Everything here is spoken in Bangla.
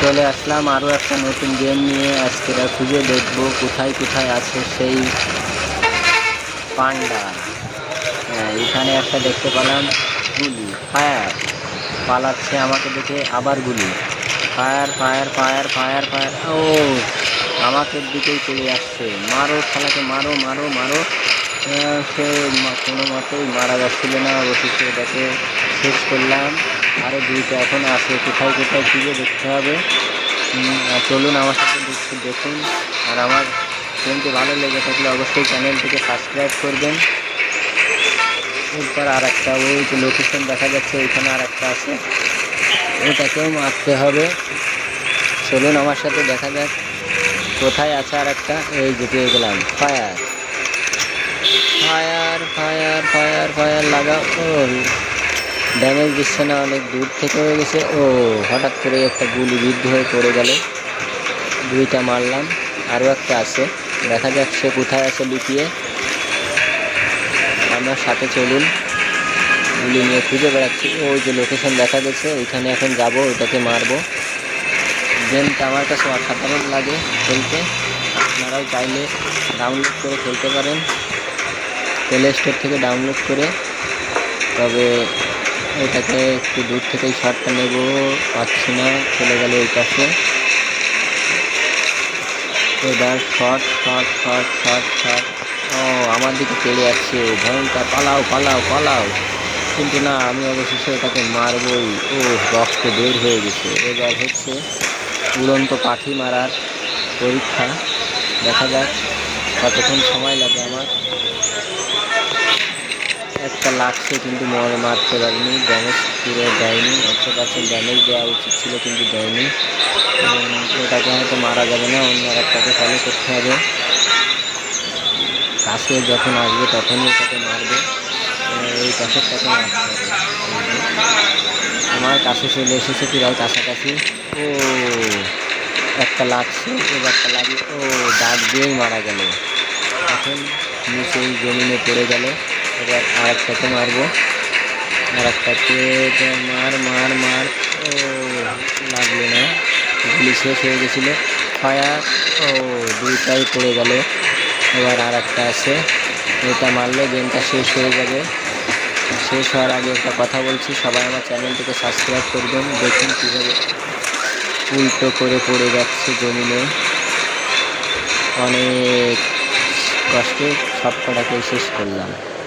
চলে আসলাম আরও একটা নতুন গেম নিয়ে। আজকে খুঁজে দেখব কোথায় কোথায় আছে সেই পান্ডা। হ্যাঁ এখানে একটা দেখতে পেলাম গুলি, ফায়ার। পালাচ্ছে আমাকে দেখে আবার গুলি। Fire fire fire fire fire. ও, আমাকে দিকেই চলে আসছে। মারো খেলাকে মারো মারো মারো। সে কোনো মতেই মারা যাচ্ছিল না, অবশেষে এটাকে শেষ করলাম। আরও দুইটা এখন আছে, কোথায় কোথায় খুঁজে দেখতে হবে। চলুন আমার সাথে দেখুন। আর আমার গেমটি ভালো লেগে থাকলে অবশ্যই চ্যানেলটিকে সাবস্ক্রাইব করবেন। এরপর আর একটা ওই যে লোকেশন দেখা যাচ্ছে ওইখানে আর একটা আছে। ওটাকেও মারতে হবে। চলুন আমার সাথে দেখা যাক। কোথায় আছে আর একটা এই যে পেয়ে গেলাম। Fire. Fire fire fire fire লাগা ও ড্যামেজ দিচ্ছে না, অনেক দূর থেকে হয়ে গেছে। ও, হঠাৎ করে একটা গুলি বিদ্ধ হয়ে পড়ে গেল। দুইটা মারলাম। আরও একটা আছে। দেখা যাক সে কোথায় আছে লুকিয়ে। আমার সাথে চলুন। গুলি নিয়ে খুঁজে বেড়াচ্ছি। ওই যে লোকেশন দেখা গেছে ওইখানে এখন যাব, ওইটাকে মারবো। গেমটা আমার কাছে অসাধারণ লাগে খেলতে। আপনারাও চাইলে ডাউনলোড করে খেলতে পারেন। প্লে স্টোর থেকে ডাউনলোড করে তবে এটাকে একটু দূর থেকেই শটটা নেব, পাচ্ছি না, চলে গেল ওই পাশে। এবার short short short short short ও, আমার দিকে চলে যাচ্ছে ভয়ঙ্কর পালাও পালাও পালাও। কিন্তু না, আমি অবশেষে এটাকে মারবই। ও রক্ত বের হয়ে গেছে। এবার হচ্ছে উড়ন্ত পাখি মারার পরীক্ষা। দেখা যাক কতক্ষণ সময় লাগে আমার। একটা লাগছে, কিন্তু মরে মারতে পারিনি ড্যামেজ পুরো দেয়নি একশো পার্সেন্ট ড্যামেজ দেওয়া উচিত ছিল কিন্তু দেয়নি। এটাকে হয়তো মারা যাবে না, অন্য একটাকে ফলো করতে হবে। কাছে যখন আসবে তখনই এটাকে মারবে। এই পাশেরটাকে মারতে হবে। আমার কাছে চলে এসেছে প্রায় কাছাকাছি। ও, একটা লাগছে এবারটা লাগে ও দাঁত দিয়েই মারা গেল। এখন নিচেই জমিনে পড়ে গেল। এবার আর একটাকে মারবো। আর একটাকে তো মার মার মার, ও, লাগল না। গুলি শেষ হয়ে গেছিল। ফায়ার, ও, দুইটাই পড়ে গেল। এবার আর একটা আছে। এটা মারলে গেমটা শেষ হয়ে যাবে। শেষ হওয়ার আগে একটা কথা বলছি। সবাই আমার চ্যানেলটিকে সাবস্ক্রাইব করবেন দেখুন কীভাবে উল্টো করে পড়ে যাচ্ছে জমিনে। অনেক কষ্টে সব শেষ করলাম।